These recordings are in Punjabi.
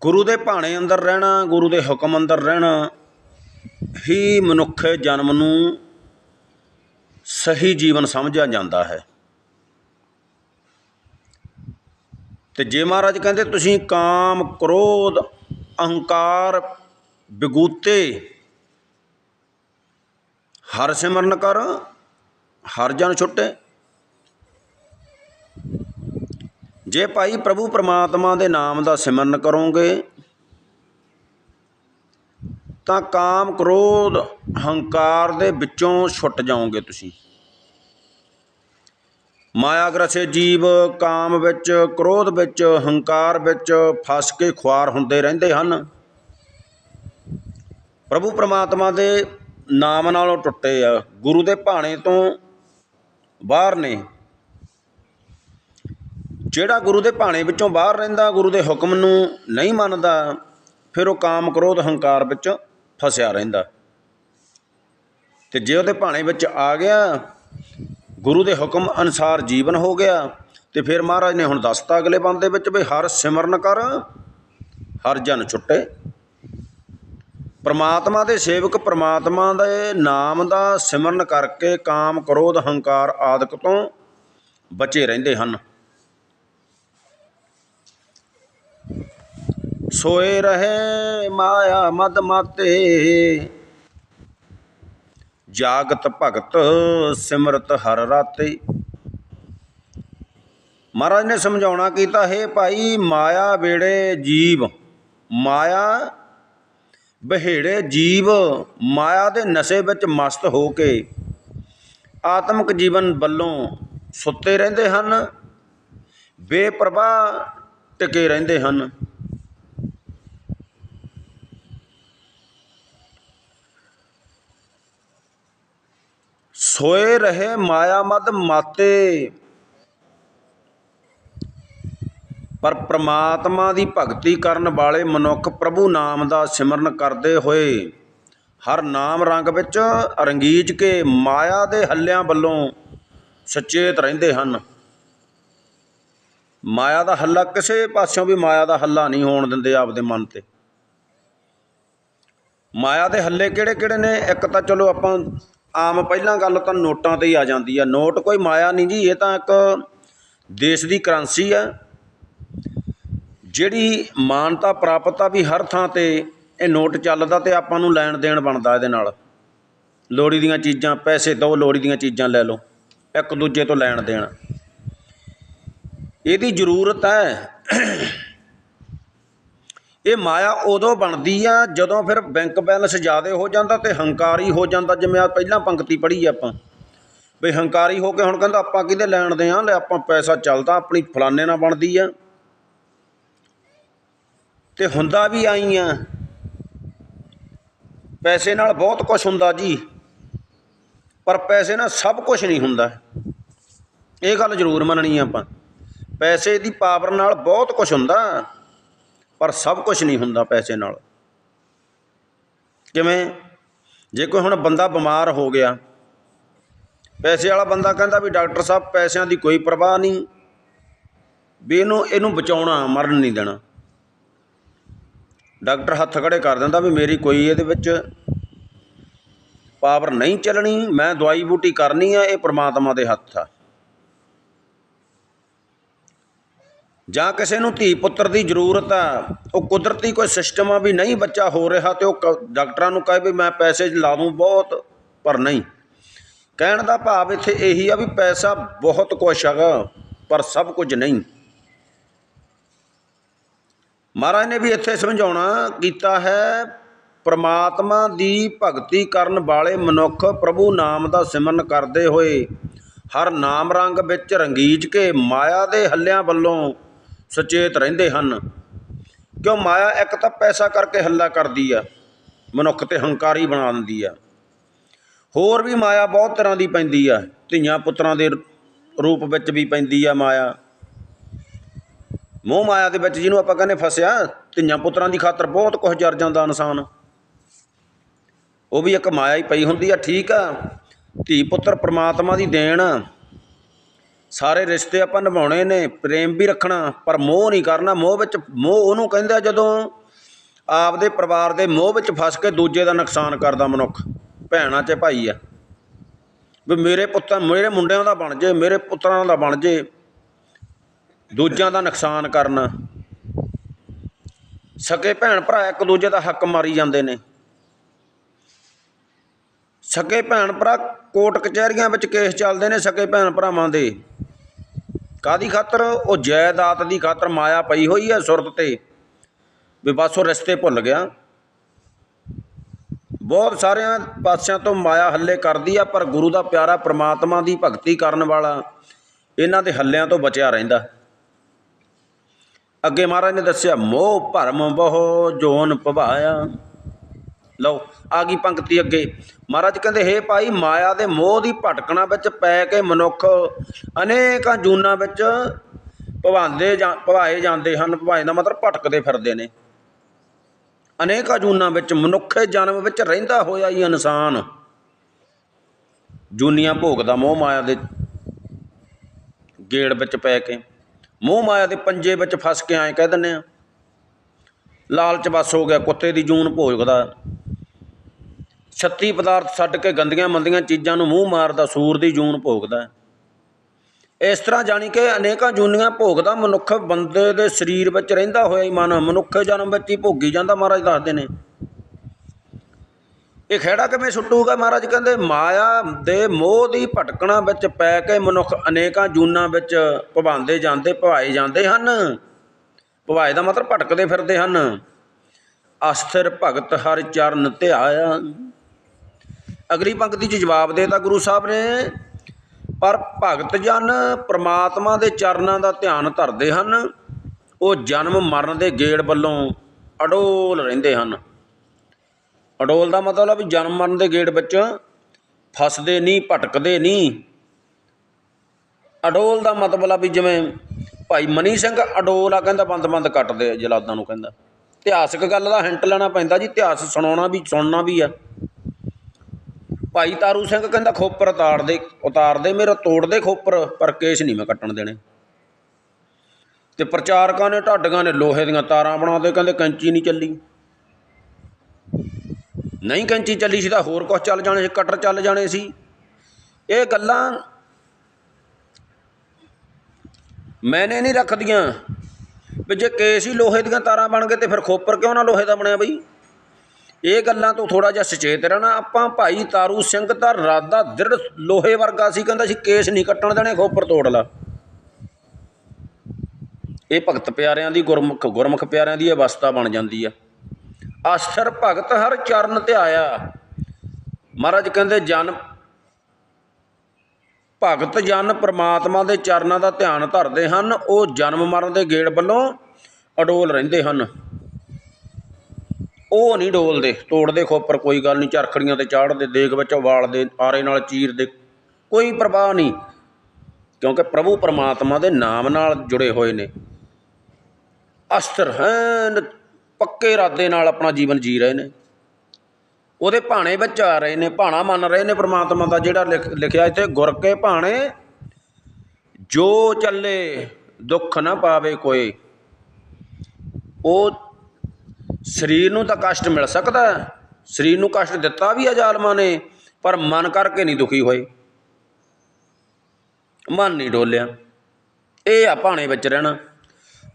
ਗੁਰੂ ਦੇ ਭਾਣੇ ਅੰਦਰ ਰਹਿਣਾ, ਗੁਰੂ ਦੇ ਹੁਕਮ ਅੰਦਰ ਰਹਿਣਾ, ਹੀ ਮਨੁੱਖ ਜਨਮ ਨੂੰ ਸਹੀ ਜੀਵਨ ਸਮਝਿਆ ਜਾਂਦਾ ਹੈ। ਤੇ ਜੇ ਮਹਾਰਾਜ ਕਹਿੰਦੇ, ਤੁਸੀਂ ਕਾਮ, ਕ੍ਰੋਧ, ਅਹੰਕਾਰ ਬਿਗੂਤੇ, ਹਰ ਸਿਮਰਨ ਕਰ, ਹਰ ਜਨ ਛੁੱਟੇ ਜੇ ਭਾਈ ਪ੍ਰਭੂ ਪਰਮਾਤਮਾ ਦੇ ਨਾਮ ਦਾ ਸਿਮਰਨ ਕਰੋਗੇ, ਤਾਂ ਕਾਮ ਕ੍ਰੋਧ ਹੰਕਾਰ ਦੇ ਵਿੱਚੋਂ ਛੁੱਟ ਜਾਓਗੇ ਤੁਸੀਂ। ਮਾਇਆ ਗ੍ਰਸੇ ਜੀਵ ਕਾਮ ਵਿੱਚ, ਕ੍ਰੋਧ ਵਿੱਚ, ਹੰਕਾਰ ਵਿੱਚ ਫਸ ਕੇ ਖੁਆਰ ਹੁੰਦੇ ਰਹਿੰਦੇ ਹਨ। ਪ੍ਰਭੂ ਪ੍ਰਮਾਤਮਾ ਦੇ ਨਾਮ ਨਾਲੋਂ ਟੁੱਟੇ ਆ, ਗੁਰੂ ਦੇ ਭਾਣੇ ਤੋਂ ਬਾਹਰ ਨੇ। ਜਿਹੜਾ ਗੁਰੂ ਦੇ ਭਾਣੇ ਵਿੱਚੋਂ ਬਾਹਰ ਰਹਿੰਦਾ, ਗੁਰੂ ਦੇ ਹੁਕਮ ਨੂੰ ਨਹੀਂ ਮੰਨਦਾ, ਫਿਰ ਉਹ ਕਾਮ ਕ੍ਰੋਧ ਹੰਕਾਰ ਵਿੱਚ ਫਸਿਆ ਰਹਿੰਦਾ। ਤੇ ਜੇ ਉਹਦੇ ਭਾਣੇ ਵਿੱਚ ਆ ਗਿਆ, ਗੁਰੂ ਦੇ ਹੁਕਮ ਅਨੁਸਾਰ ਜੀਵਨ ਹੋ ਗਿਆ, ਤੇ ਫਿਰ ਮਹਾਰਾਜ ਨੇ ਹੁਣ ਦੱਸਤਾ ਅਗਲੇ ਬੰਦ ਦੇ ਵਿੱਚ ਵੀ ਹਰ ਸਿਮਰਨ ਕਰ, ਹਰ ਜਨ ਛੁੱਟੇ। ਪਰਮਾਤਮਾ ਦੇ ਸੇਵਕ ਪਰਮਾਤਮਾ ਦੇ ਨਾਮ ਦਾ ਸਿਮਰਨ ਕਰਕੇ ਕਾਮ ਕ੍ਰੋਧ ਹੰਕਾਰ ਆਦਿਕ ਤੋਂ ਬਚੇ ਰਹਿੰਦੇ ਹਨ। ਸੋਏ ਰਹੇ ਮਾਇਆ ਮਦ ਮਾਤੇ। ਜਾਗਤ ਭਗਤ ਸਿਮਰਤ ਹਰ ਰਾਤੇ। ਮਹਾਰਾਜ ਨੇ ਸਮਝਾਉਣਾ ਕੀਤਾ, ਹੈ ਭਾਈ, ਮਾਇਆ ਵੇੜੇ ਜੀਵ, ਮਾਇਆ ਬਹਿੜੇ ਜੀਵ, ਮਾਇਆ ਦੇ ਨਸ਼ੇ ਵਿੱਚ ਮਸਤ ਹੋ ਕੇ ਆਤਮਿਕ ਜੀਵਨ ਵੱਲੋਂ ਸੁੱਤੇ ਰਹਿੰਦੇ ਹਨ, ਬੇਪਰਵਾਹ ਟਿਕੇ ਰਹਿੰਦੇ ਹਨ। ਸੋਏ ਰਹੇ ਮਾਇਆ ਮਦ ਮਾਤੇ। ਪਰ ਪ੍ਰਮਾਤਮਾ ਦੀ ਭਗਤੀ ਕਰਨ ਵਾਲੇ ਮਨੁੱਖ ਪ੍ਰਭੂ ਨਾਮ ਦਾ ਸਿਮਰਨ ਕਰਦੇ ਹੋਏ ਹਰ ਨਾਮ ਰੰਗ ਵਿੱਚ ਰੰਗੀਜ ਕੇ ਮਾਇਆ ਦੇ ਹੱਲਿਆਂ ਵੱਲੋਂ ਸਚੇਤ ਰਹਿੰਦੇ ਹਨ। ਮਾਇਆ ਦਾ ਹੱਲਾ ਕਿਸੇ ਪਾਸਿਓਂ ਵੀ ਮਾਇਆ ਦਾ ਹੱਲਾ ਨਹੀਂ ਹੋਣ ਦਿੰਦੇ ਆਪਦੇ ਮਨ ਤੇ। ਮਾਇਆ ਦੇ ਹੱਲੇ ਕਿਹੜੇ ਕਿਹੜੇ ਨੇ? ਇੱਕ ਤਾਂ ਚਲੋ ਆਪਾਂ ਆਮ ਪਹਿਲਾਂ ਗੱਲ ਤਾਂ ਨੋਟਾਂ ਤੇ ਹੀ ਆ ਜਾਂਦੀ ਆ। ਨੋਟ ਕੋਈ ਮਾਇਆ ਨਹੀਂ ਜੀ, ਇਹ ਤਾਂ ਇੱਕ ਦੇਸ਼ ਦੀ ਕਰੰਸੀ ਆ। ਜਿਹੜੀ ਮਾਨਤਾ ਪ੍ਰਾਪਤ ਆ ਵੀ ਹਰ ਥਾਂ ਤੇ ਇਹ ਨੋਟ ਚੱਲਦਾ ਅਤੇ ਆਪਾਂ ਨੂੰ ਲੈਣ ਦੇਣ ਬਣਦਾ ਇਹਦੇ ਨਾਲ। ਲੋੜੀ ਦੀਆਂ ਚੀਜ਼ਾਂ, ਪੈਸੇ ਦੋ ਲੋੜੀ ਦੀਆਂ ਚੀਜ਼ਾਂ ਲੈ ਲਓ, ਇੱਕ ਦੂਜੇ ਤੋਂ ਲੈਣ ਦੇਣ। ਇਹਦੀ ਜ਼ਰੂਰਤ ਹੈ ਇਹ ਮਾਇਆ ਉਦੋਂ ਬਣਦੀ ਆ ਜਦੋਂ ਫਿਰ ਬੈਂਕ ਬੈਲੈਂਸ ਜ਼ਿਆਦਾ ਹੋ ਜਾਂਦਾ ਤੇ ਹੰਕਾਰੀ ਹੋ ਜਾਂਦਾ, ਜਿਵੇਂ ਆ ਪਹਿਲਾਂ ਪੰਕਤੀ ਪੜ੍ਹੀ ਆਪਾਂ। ਵੀ ਹੰਕਾਰੀ ਹੋ ਕੇ ਹੁਣ ਕਹਿੰਦਾ ਆਪਾਂ ਕਿਹਦੇ ਲੈਣ ਦੇ ਆ? ਲੈ ਆਪਾਂ ਪੈਸਾ ਚੱਲਦਾ, ਆਪਣੀ ਫਲਾਨੇ ਨਾਲ ਬਣਦੀ ਆ। ਤੇ ਹੁੰਦਾ ਵੀ ਆਈ ਆ। ਪੈਸੇ ਨਾਲ ਬਹੁਤ ਕੁਝ ਹੁੰਦਾ ਜੀ, ਪਰ ਪੈਸੇ ਨਾਲ ਸਭ ਕੁਝ ਨਹੀਂ ਹੁੰਦਾ। ਇਹ ਗੱਲ ਜ਼ਰੂਰ ਮੰਨਣੀ ਆਪਾਂ। ਪੈਸੇ ਦੀ ਪਾਵਰ ਨਾਲ ਬਹੁਤ ਕੁਝ ਹੁੰਦਾ। ਪਰ ਸਭ ਕੁਝ ਨਹੀਂ ਹੁੰਦਾ ਪੈਸੇ ਨਾਲ। ਕਿਵੇਂ? ਜੇ ਕੋਈ ਹੁਣ ਬੰਦਾ ਬਿਮਾਰ ਹੋ ਗਿਆ, ਪੈਸੇ ਵਾਲਾ ਬੰਦਾ ਕਹਿੰਦਾ ਵੀ ਡਾਕਟਰ ਸਾਹਿਬ ਪੈਸਿਆਂ ਦੀ ਕੋਈ ਪਰਵਾਹ ਨਹੀਂ, ਵੀ ਇਹਨੂੰ ਇਹਨੂੰ ਬਚਾਉਣਾ, ਮਰਨ ਨਹੀਂ ਦੇਣਾ। ਡਾਕਟਰ ਹੱਥ ਖੜੇ ਕਰ ਦਿੰਦਾ ਵੀ ਮੇਰੀ ਕੋਈ ਇਹਦੇ ਵਿੱਚ ਪਾਵਰ ਨਹੀਂ ਚੱਲਣੀ, ਮੈਂ ਦਵਾਈ ਬੂਟੀ ਕਰਨੀ ਆ, ਇਹ ਪ੍ਰਮਾਤਮਾ ਦੇ ਹੱਥ ਆ। ਜਾਂ ਕਿਸੇ ਨੂੰ ਧੀ ਪੁੱਤਰ ਦੀ ਜ਼ਰੂਰਤ ਆ, ਉਹ ਕੁਦਰਤੀ ਕੋਈ ਸਿਸਟਮ ਆ ਵੀ ਨਹੀਂ ਬੱਚਾ ਹੋ ਰਿਹਾ ਤੇ ਉਹ ਕ- ਡਾਕਟਰਾਂ ਨੂੰ ਕਹੇ ਵੀ ਮੈਂ ਪੈਸੇ ਲਾ ਦੂੰ ਬਹੁਤ, ਪਰ ਨਹੀਂ। ਕਹਿਣ ਦਾ ਭਾਵ ਇੱਥੇ ਇਹੀ ਆ ਵੀ ਪੈਸਾ ਬਹੁਤ ਕੁਛ ਹੈਗਾ, ਪਰ ਸਭ ਕੁਝ ਨਹੀਂ। ਮਹਾਰਾਜ ਨੇ ਵੀ ਇੱਥੇ ਸਮਝਾਉਣਾ ਕੀਤਾ ਹੈ, ਪ੍ਰਮਾਤਮਾ ਦੀ ਭਗਤੀ ਕਰਨ ਵਾਲੇ ਮਨੁੱਖ ਪ੍ਰਭੂ ਨਾਮ ਦਾ ਸਿਮਰਨ ਕਰਦੇ ਹੋਏ, ਹਰ ਨਾਮ ਰੰਗ ਵਿੱਚ ਰੰਗੀਜ ਕੇ ਮਾਇਆ ਦੇ ਹੱਲਿਆਂ ਵੱਲੋਂ ਸੁਚੇਤ ਰਹਿੰਦੇ ਹਨ। ਕਿਉਂ ਮਾਇਆ ਇੱਕ ਤਾਂ ਪੈਸਾ ਕਰਕੇ ਹੱਲਾ ਕਰਦੀ ਆ, ਮਨੁੱਖ ਤੇ ਹੰਕਾਰੀ ਬਣਾ ਦਿੰਦੀ ਆ। ਹੋਰ ਵੀ ਮਾਇਆ ਬਹੁਤ ਤਰ੍ਹਾਂ ਦੀ ਪੈਂਦੀ ਆ, ਧੀਆਂ ਪੁੱਤਰਾਂ ਦੇ ਰੂਪ ਵਿੱਚ ਵੀ ਪੈਂਦੀ ਆ ਮਾਇਆ। ਮੋਹ ਮਾਇਆ ਦੇ ਵਿੱਚ ਜਿਹਨੂੰ ਆਪਾਂ ਕਹਿੰਦੇ ਫਸਿਆ, ਧੀਆਂ ਪੁੱਤਰਾਂ ਦੀ ਖਾਤਰ ਬਹੁਤ ਕੁਝ ਜਰ ਜਾਂਦਾ ਇਨਸਾਨ। ਉਹ ਵੀ ਇੱਕ ਮਾਇਆ ਹੀ ਪਈ ਹੁੰਦੀ ਆ, ਠੀਕ ਆ। ਧੀ ਪੁੱਤਰ ਪ੍ਰਮਾਤਮਾ ਦੀ ਦੇਣ ਸਾਰੇ ਰਿਸ਼ਤੇ ਆਪਾਂ ਨਿਭਾਉਣੇ ਨੇ, ਪ੍ਰੇਮ ਵੀ ਰੱਖਣਾ, ਪਰ ਮੋਹ ਨਹੀਂ ਕਰਨਾ, ਮੋਹ ਵਿੱਚ, ਮੋਹ ਉਹਨੂੰ ਕਹਿੰਦਾ ਜਦੋਂ ਆਪਦੇ ਪਰਿਵਾਰ ਦੇ ਮੋਹ ਵਿੱਚ ਫਸ ਕੇ ਦੂਜੇ ਦਾ ਨੁਕਸਾਨ ਕਰਦਾ ਮਨੁੱਖ, ਭੈਣਾਂ 'ਚ ਭਾਈ ਆ। ਵੀ ਮੇਰੇ ਪੁੱਤਾਂ, ਮੇਰੇ ਮੁੰਡਿਆਂ ਦਾ ਬਣ ਜੇ, ਮੇਰੇ ਪੁੱਤਰਾਂ ਦਾ ਬਣ ਜੇ, ਦੂਜਿਆਂ ਦਾ ਨੁਕਸਾਨ ਕਰਨਾ। ਸਕੇ ਭੈਣ ਭਰਾ ਇੱਕ ਦੂਜੇ ਦਾ ਹੱਕ ਮਾਰੀ ਜਾਂਦੇ ਨੇ। ਸਕੇ ਭੈਣ ਭਰਾ ਕੋਰਟ ਕਚਹਿਰੀਆਂ ਵਿੱਚ ਕੇਸ ਚੱਲਦੇ ਨੇ, ਸਕੇ ਭੈਣ ਭਰਾਵਾਂ ਦੇ। ਕਾਦੀ ਖਾਤਰ? ਉਹ ਜਾਇਦਾਦ ਦੀ ਖਾਤਰ ਮਾਇਆ ਪਈ ਹੋਈ ਹੈ ਸੁਰਤ ਤੇ। ਵੀ ਬਸ ਉਹ ਰਸਤੇ ਭੁੱਲ ਗਿਆ। ਬਹੁਤ ਸਾਰਿਆਂ ਪਾਸਿਆਂ ਤੋਂ ਮਾਇਆ ਹੱਲੇ ਕਰਦੀ ਆ, ਪਰ ਗੁਰੂ ਦਾ ਪਿਆਰਾ ਪ੍ਰਮਾਤਮਾ ਦੀ ਭਗਤੀ ਕਰਨ ਵਾਲਾ ਇਹਨਾਂ ਦੇ ਹੱਲਿਆਂ ਤੋਂ ਬਚਿਆ ਰਹਿੰਦਾ। ਅੱਗੇ ਮਹਾਰਾਜ ਨੇ ਦੱਸਿਆ, ਮੋਹ ਭਰਮ ਬਹੁ ਜੋਨ ਭਵਾਇਆ ਲਓ। ਆ ਗਈ ਪੰਕਤੀ ਅੱਗੇ। ਮਹਾਰਾਜ ਕਹਿੰਦੇ, ਹੇ ਭਾਈ, ਮਾਇਆ ਦੇ ਮੋਹ ਦੀ ਭਟਕਣਾ ਵਿੱਚ ਪੈ ਕੇ ਮਨੁੱਖ ਅਨੇਕਾਂ ਜੂਨਾਂ ਵਿੱਚ ਭਵਾਂਦੇ ਜਾਂ, ਭਵਾਏ ਜਾਂਦੇ ਹਨ। ਭਵਾਏ ਦਾ ਮਤਲਬ ਭਟਕਦੇ ਫਿਰਦੇ ਨੇ। ਅਨੇਕਾਂ ਜੂਨਾਂ ਵਿੱਚ ਮਨੁੱਖੇ ਜਨਮ ਵਿੱਚ ਰਹਿੰਦਾ ਹੋਇਆ ਹੀ ਇਨਸਾਨ ਜੂਨੀਆਂ ਭੋਗਦਾ ਮੋਹ ਮਾਇਆ ਦੇ ਗੇੜ ਵਿੱਚ ਪੈ ਕੇ, ਮੋਹ ਮਾਇਆ ਦੇ ਪੰਜੇ ਵਿੱਚ ਫਸ ਕੇ ਐਂ ਕਹਿ ਦਿੰਦੇ ਆ, ਲਾਲਚ ਬਸ ਹੋ ਗਿਆ, ਕੁੱਤੇ ਦੀ ਜੂਨ ਭੋਗਦਾ। 36 ਪਦਾਰਥ ਛੱਡ ਕੇ ਗੰਦੀਆਂ ਮੰਦੀਆਂ ਚੀਜ਼ਾਂ ਨੂੰ ਮੂੰਹ ਮਾਰਦਾ, ਸੂਰ ਦੀ ਜੂਨ ਭੋਗਦਾ ਇਸ ਤਰ੍ਹਾਂ ਜਾਣੀ ਕਿ ਅਨੇਕਾਂ ਜੂਨੀਆਂ ਭੋਗਦਾ, ਮਨੁੱਖ ਬੰਦੇ ਦੇ ਸਰੀਰ ਵਿੱਚ ਰਹਿੰਦਾ ਹੋਇਆ ਹੀ ਮਨ, ਮਨੁੱਖ ਜਨਮ ਵਿੱਚ ਹੀ ਭੋਗੀ ਜਾਂਦਾ, ਮਹਾਰਾਜ ਦੱਸਦੇ ਨੇ। ਇਹ ਖੇੜਾ ਕਿਵੇਂ ਸੁੱਟੂਗਾ? ਮਹਾਰਾਜ ਕਹਿੰਦੇ, ਮਾਇਆ ਦੇ ਮੋਹ ਦੀ ਭਟਕਣਾ ਵਿੱਚ ਪੈ ਕੇ ਮਨੁੱਖ ਅਨੇਕਾਂ ਜੂਨਾਂ ਵਿੱਚ ਭਵਾਉਂਦੇ ਜਾਂਦੇ, ਭਵਾਏ ਜਾਂਦੇ ਹਨ। ਭਵਾਏ ਦਾ ਮਤਲਬ ਭਟਕਦੇ ਫਿਰਦੇ ਹਨ। ਅਸਥਿਰ ਭਗਤ ਹਰ ਚਰਨ ਧਿਆਇਆ। ਅਗਲੀ ਪੰਕਤੀ 'ਚ ਜਵਾਬ ਦੇਤਾ ਗੁਰੂ ਸਾਹਿਬ ਨੇ। ਪਰ ਭਗਤ ਜਨ ਪ੍ਰਮਾਤਮਾ ਦੇ ਚਰਨਾਂ ਦਾ ਧਿਆਨ ਧਰਦੇ ਹਨ। ਉਹ ਜਨਮ ਮਰਨ ਦੇ ਗੇੜ ਵੱਲੋਂ ਅਡੋਲ ਰਹਿੰਦੇ ਹਨ। ਅਡੋਲ ਦਾ ਮਤਲਬ ਵੀ ਜਨਮ ਮਰਨ ਦੇ ਗੇੜ ਵਿੱਚ ਫਸਦੇ ਨਹੀਂ ਭਟਕਦੇ ਨਹੀਂ ਅਡੋਲ ਦਾ ਮਤਲਬ ਆ ਵੀ ਜਿਵੇਂ ਭਾਈ ਮਨੀ ਸਿੰਘ ਅਡੋਲ ਆ ਕਹਿੰਦਾ, ਬੰਦ ਬੰਦ ਕੱਟਦੇ ਆ, ਜਲਾਦਾਂ ਨੂੰ ਕਹਿੰਦਾ। ਇਤਿਹਾਸਕ ਗੱਲ ਦਾ ਹਿੰਟ ਲੈਣਾ ਪੈਂਦਾ ਜੀ, ਇਤਿਹਾਸ ਸੁਣਾਉਣਾ ਵੀ, ਸੁਣਨਾ ਵੀ ਆ। ਭਾਈ ਤਾਰੂ ਸਿੰਘ ਕਹਿੰਦਾ ਖੋਪਰ ਉਤਾਰ ਦੇ ਉਤਾਰ ਦੇ ਮੇਰਾ ਤੋੜ ਦੇ ਖੋਪਰ, ਪਰ ਕੇਸ ਨਹੀਂ ਮੈਂ ਕੱਟਣ ਦੇਣੇ। ਤੇ ਪ੍ਰਚਾਰਕਾਂ ਨੇ, ਢਾਡੀਆਂ ਨੇ ਲੋਹੇ ਦੀਆਂ ਤਾਰਾਂ ਬਣਾ ਦੇ ਕਹਿੰਦੇ ਕੈਂਚੀ ਨਹੀਂ ਚੱਲੀ। ਨਹੀਂ ਕੈਂਚੀ ਚੱਲੀ ਸੀ ਤਾਂ ਹੋਰ ਕੁਝ ਚੱਲ ਜਾਣੇ ਸੀ, ਕਟਰ ਚੱਲ ਜਾਣੇ ਸੀ। ਇਹ ਗੱਲਾਂ ਮੈਨੇ ਨਹੀਂ ਰੱਖਦੀਆਂ, ਵੀ ਜੇ ਕੇਸ ਹੀ ਲੋਹੇ ਦੀਆਂ ਤਾਰਾਂ ਬਣ ਗਏ ਤੇ ਫਿਰ ਖੋਪਰ ਕਿਉਂ ਨਾ ਲੋਹੇ ਦਾ ਬਣਿਆ ਬਈ? ਇਹ ਗੱਲਾਂ ਤੋਂ ਥੋੜਾ ਜਿਹਾ ਸੁਚੇਤ ਰਹਿਣਾ। ਆਪਾਂ ਭਾਈ ਤਾਰੂ ਸਿੰਘ ਦਾ ਇਰਾਦਾ ਦ੍ਰਿੜ ਲੋਹੇ ਵਰਗਾ ਸੀ, ਕਹਿੰਦਾ ਸੀ ਕੇਸ ਨਹੀਂ ਕੱਟਣ ਦੇਣੇ, ਖੋਪਰ ਤੋੜ ਲਾ। ਇਹ ਭਗਤ ਪਿਆਰਿਆਂ ਦੀ ਗੁਰਮੁਖ ਗੁਰਮੁਖ ਪਿਆਰਿਆਂ ਦੀ ਅਵਸਥਾ ਬਣ ਜਾਂਦੀ ਆ। ਅਸਥਰ ਭਗਤ ਹਰ ਚਰਨ 'ਤੇ ਆਇਆ। ਮਹਾਰਾਜ ਕਹਿੰਦੇ, ਜਨ ਭਗਤ ਜਨ ਪ੍ਰਮਾਤਮਾ ਦੇ ਚਰਨਾਂ ਦਾ ਧਿਆਨ ਧਰਦੇ ਹਨ, ਉਹ ਜਨਮ ਮਰਨ ਦੇ ਗੇੜ ਵੱਲੋਂ ਅਡੋਲ ਰਹਿੰਦੇ ਹਨ। ਉਹ ਨਹੀਂ ਡੋਲਦੇ, ਤੋੜਦੇ ਖੋਪਰ, ਕੋਈ ਗੱਲ ਨਹੀਂ ਚਰਖੜੀਆਂ ਤੇ ਚਾੜਦੇ, ਦੇਗ ਵਿੱਚ ਵਾਲਦੇ ਆਰੇ ਨਾਲ ਚੀਰਦੇ, ਕੋਈ ਪ੍ਰਵਾਹ ਨਹੀਂ। ਕਿਉਂਕਿ ਪ੍ਰਭੂ ਪਰਮਾਤਮਾ ਦੇ ਨਾਮ ਨਾਲ ਜੁੜੇ ਹੋਏ ਨੇ। ਅਸਤਰ ਹਨ, ਪੱਕੇ ਇਰਾਦੇ ਨਾਲ ਆਪਣਾ ਜੀਵਨ ਜੀ ਰਹੇ ਨੇ। ਉਹਦੇ ਭਾਣੇ ਵਿੱਚ ਆ ਰਹੇ ਨੇ, ਭਾਣਾ ਮੰਨ ਰਹੇ ਨੇ ਪ੍ਰਮਾਤਮਾ ਦਾ, ਜਿਹੜਾ ਲਿਖ- ਲਿਖਿਆ ਇੱਥੇ, ਗੁਰ ਕੇ ਭਾਣੇ, ਜੋ ਚੱਲੇ, ਦੁੱਖ ਨਾ ਪਾਵੇ ਕੋਈ। ਉਹ ਸਰੀਰ ਨੂੰ ਤਾਂ ਕਸ਼ਟ ਮਿਲ ਸਕਦਾ ਹੈ। ਸਰੀਰ ਨੂੰ ਕਸ਼ਟ ਦਿੱਤਾ ਵੀ ਆ ਜ਼ਾਲਮਾਂ ਨੇ, ਪਰ ਮਨ ਕਰਕੇ ਨਹੀਂ ਦੁਖੀ ਹੋਏ। ਮਨ ਨਹੀਂ ਡੋਲਿਆ। ਇਹ ਆ ਭਾਣੇ ਵਿੱਚ ਰਹਿਣਾ।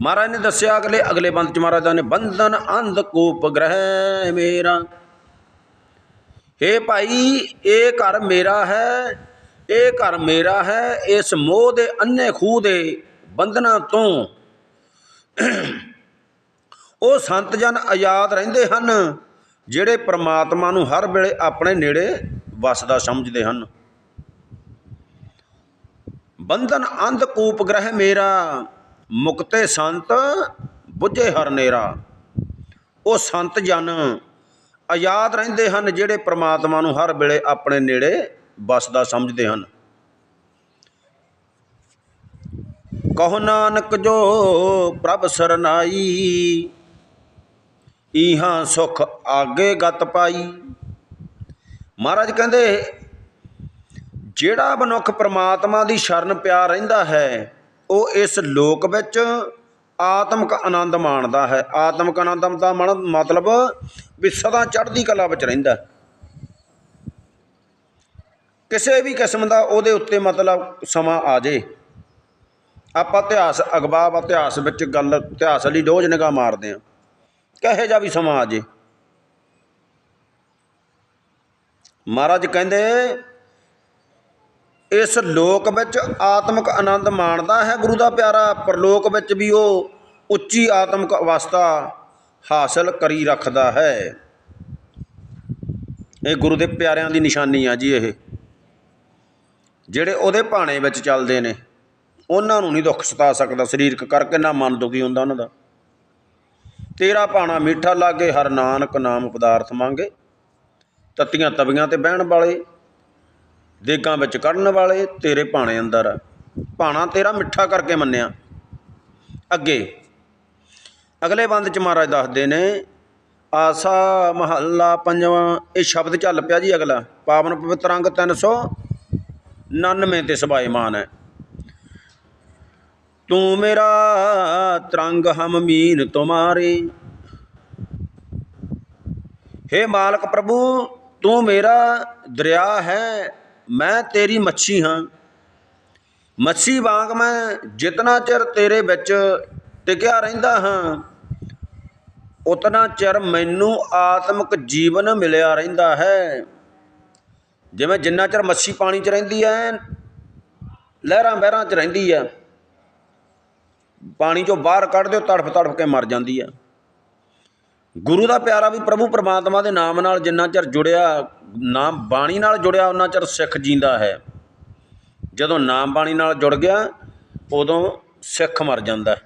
ਮਹਾਰਾਜ ਨੇ ਦੱਸਿਆ, ਅਗਲੇ ਅਗਲੇ ਬੰਦ ਚ ਮਹਾਰਾਜਾ ਨੇ, ਬੰਧਨ ਅੰਧ ਕੂਪ ਗ੍ਰਹਿ ਮੇਰਾ। ਹੇ ਭਾਈ, ਇਹ ਘਰ ਮੇਰਾ ਹੈ, ਇਹ ਘਰ ਮੇਰਾ ਹੈ, ਇਸ ਮੋਹ ਦੇ ਅੰਨੇ ਖੂਹ ਦੇ ਬੰਧਨਾਂ ਤੋਂ ਉਹ ਸੰਤ ਜਨ ਆਜ਼ਾਦ ਰਹਿੰਦੇ ਹਨ, ਜਿਹੜੇ ਪ੍ਰਮਾਤਮਾ ਨੂੰ ਹਰ ਵੇਲੇ ਆਪਣੇ ਨੇੜੇ ਵਸਦਾ ਸਮਝਦੇ ਹਨ। ਬੰਧਨ ਅੰਧ ਕੂਪ ਗ੍ਰਹਿ ਮੇਰਾ, ਮੁਕਤੇ ਸੰਤ ਬੁੱਝੇ ਹਰ ਨੇਰਾ। ਉਹ ਸੰਤ ਜਨ ਆਜ਼ਾਦ ਰਹਿੰਦੇ ਹਨ, ਜਿਹੜੇ ਪ੍ਰਮਾਤਮਾ ਨੂੰ ਹਰ ਵੇਲੇ ਆਪਣੇ ਨੇੜੇ ਵਸਦਾ ਸਮਝਦੇ ਹਨ। ਕਹੋ ਨਾਨਕ ਜੋ ਪ੍ਰਭ ਸਰਨਾਈ ਇਹਾਂ ਸੁਖ ਆਗੇ ਗਤ ਪਾਈ। ਮਹਾਰਾਜ ਕਹਿੰਦੇ, ਜਿਹੜਾ ਮਨੁੱਖ ਪ੍ਰਮਾਤਮਾ ਦੀ ਸ਼ਰਨ ਪਿਆ ਰਹਿੰਦਾ ਹੈ, ਉਹ ਇਸ ਲੋਕ ਵਿੱਚ ਆਤਮਿਕ ਆਨੰਦ ਮਾਣਦਾ ਹੈ। ਆਤਮਿਕ ਆਨੰਦ ਦਾ ਮਨ- ਮਤਲਬ ਵੀ ਸਦਾ ਚੜ੍ਹਦੀ ਕਲਾ ਵਿੱਚ ਰਹਿੰਦਾ ਕਿਸੇ ਵੀ ਕਿਸਮ ਦਾ ਉਹਦੇ ਉੱਤੇ ਮਤਲਬ ਸਮਾਂ ਆ ਜੇ। ਆਪਾਂ ਇਤਿਹਾਸ, ਅਖਬਾਰ, ਇਤਿਹਾਸ ਵਿੱਚ ਗੱਲ, ਇਤਿਹਾਸ ਲਈ ਡੋਜ ਨਿਗਾਹ ਮਾਰਦੇ ਹਾਂ। ਕਹੇ ਜਾ ਵੀ ਸਮਾਂ ਆ ਜੇ ਮਹਾਰਾਜ ਕਹਿੰਦੇ, ਇਸ ਲੋਕ ਵਿੱਚ ਆਤਮਿਕ ਆਨੰਦ ਮਾਣਦਾ ਹੈ ਗੁਰੂ ਦਾ ਪਿਆਰਾ, ਪਰਲੋਕ ਵਿੱਚ ਵੀ ਉਹ ਉੱਚੀ ਆਤਮਿਕ ਅਵਸਥਾ ਹਾਸਲ ਕਰੀ ਰੱਖਦਾ ਹੈ। ਇਹ ਗੁਰੂ ਦੇ ਪਿਆਰਿਆਂ ਦੀ ਨਿਸ਼ਾਨੀ ਆ ਜੀ ਇਹ। ਜਿਹੜੇ ਉਹਦੇ ਭਾਣੇ ਵਿੱਚ ਚੱਲਦੇ ਨੇ, ਉਹਨਾਂ ਨੂੰ ਨਹੀਂ ਦੁੱਖ ਸਤਾ ਸਕਦਾ, ਸਰੀਰਕ ਕਰਕੇ ਨਾ ਮਨ ਦੁਖੀ ਹੁੰਦਾ ਉਹਨਾਂ ਦਾ। ਤੇਰਾ ਭਾਣਾ ਮਿੱਠਾ ਲਾਗੇ, ਹਰ ਨਾਨਕ ਨਾਮ ਪਦਾਰਥ ਮੰਗੇ। ਤੱਤੀਆਂ ਤਵੀਆਂ ਤੇ ਬਹਿਣ ਵਾਲੇ, ਦੇਗਾਂ ਵਿੱਚ ਕੱਢਣ ਵਾਲੇ, ਤੇਰੇ ਭਾਣੇ ਅੰਦਰ। ਆ। ਭਾਣਾ ਤੇਰਾ ਮਿੱਠਾ ਕਰਕੇ ਮੰਨਿਆ। ਅੱਗੇ, ਅਗਲੇ ਬੰਦ ਚ ਮਹਾਰਾਜ ਦੱਸਦੇ ਨੇ, ਆਸਾ ਮਹੱਲਾ ਪੰਜਵਾਂ, ਇਹ ਸ਼ਬਦ ਚੱਲ ਪਿਆ ਜੀ ਅਗਲਾ। ਪਾਵਨ ਪਵਿੱਤਰ ਅੰਗ 399 ਤੇ ਸਬਾਇਮਾਨ ਹੈ। ਤੂੰ ਮੇਰਾ ਤਰੰਗ ਹਮ ਮੀਨ ਤੁਮਾਰੇ। ਹੇ ਮਾਲਕ ਪ੍ਰਭੂ, ਤੂੰ ਮੇਰਾ ਦਰਿਆ ਹੈ, ਮੈਂ ਤੇਰੀ ਮੱਛੀ ਹਾਂ। ਮੱਛੀ ਵਾਂਗ ਮੈਂ ਜਿਤਨਾ ਚਿਰ ਤੇਰੇ ਵਿੱਚ ਟਿਕਿਆ ਰਹਿੰਦਾ ਹਾਂ, ਉਤਨਾ ਚਿਰ ਮੈਨੂੰ ਆਤਮਿਕ ਜੀਵਨ ਮਿਲਿਆ ਰਹਿੰਦਾ ਹੈ। ਜਿਵੇਂ ਜਿੰਨਾ ਚਿਰ ਮੱਛੀ ਪਾਣੀ 'ਚ ਰਹਿੰਦੀ ਹੈ ਲਹਿਰਾਂ ਬਹਿਰਾਂ 'ਚ ਰਹਿੰਦੀ ਹੈ ਪਾਣੀ 'ਚੋਂ ਬਾਹਰ ਕੱਢ ਦਿਓ, ਤੜਫ ਤੜਫ ਕੇ ਮਰ ਜਾਂਦੀ ਆ। ਗੁਰੂ ਦਾ ਪਿਆਰਾ ਵੀ ਪ੍ਰਭੂ ਪਰਮਾਤਮਾ ਦੇ ਨਾਮ ਨਾਲ ਜਿੰਨਾ ਚਿਰ ਜੁੜਿਆ, ਨਾਮ ਬਾਣੀ ਨਾਲ ਜੁੜਿਆ ਉਹਨਾਂ ਚਿਰ ਸਿੱਖ ਜੀਂਦਾ ਹੈ। ਜਦੋਂ ਨਾਮ ਬਾਣੀ ਨਾਲ ਜੁੜ ਗਿਆ, ਉਦੋਂ ਸਿੱਖ ਮਰ ਜਾਂਦਾ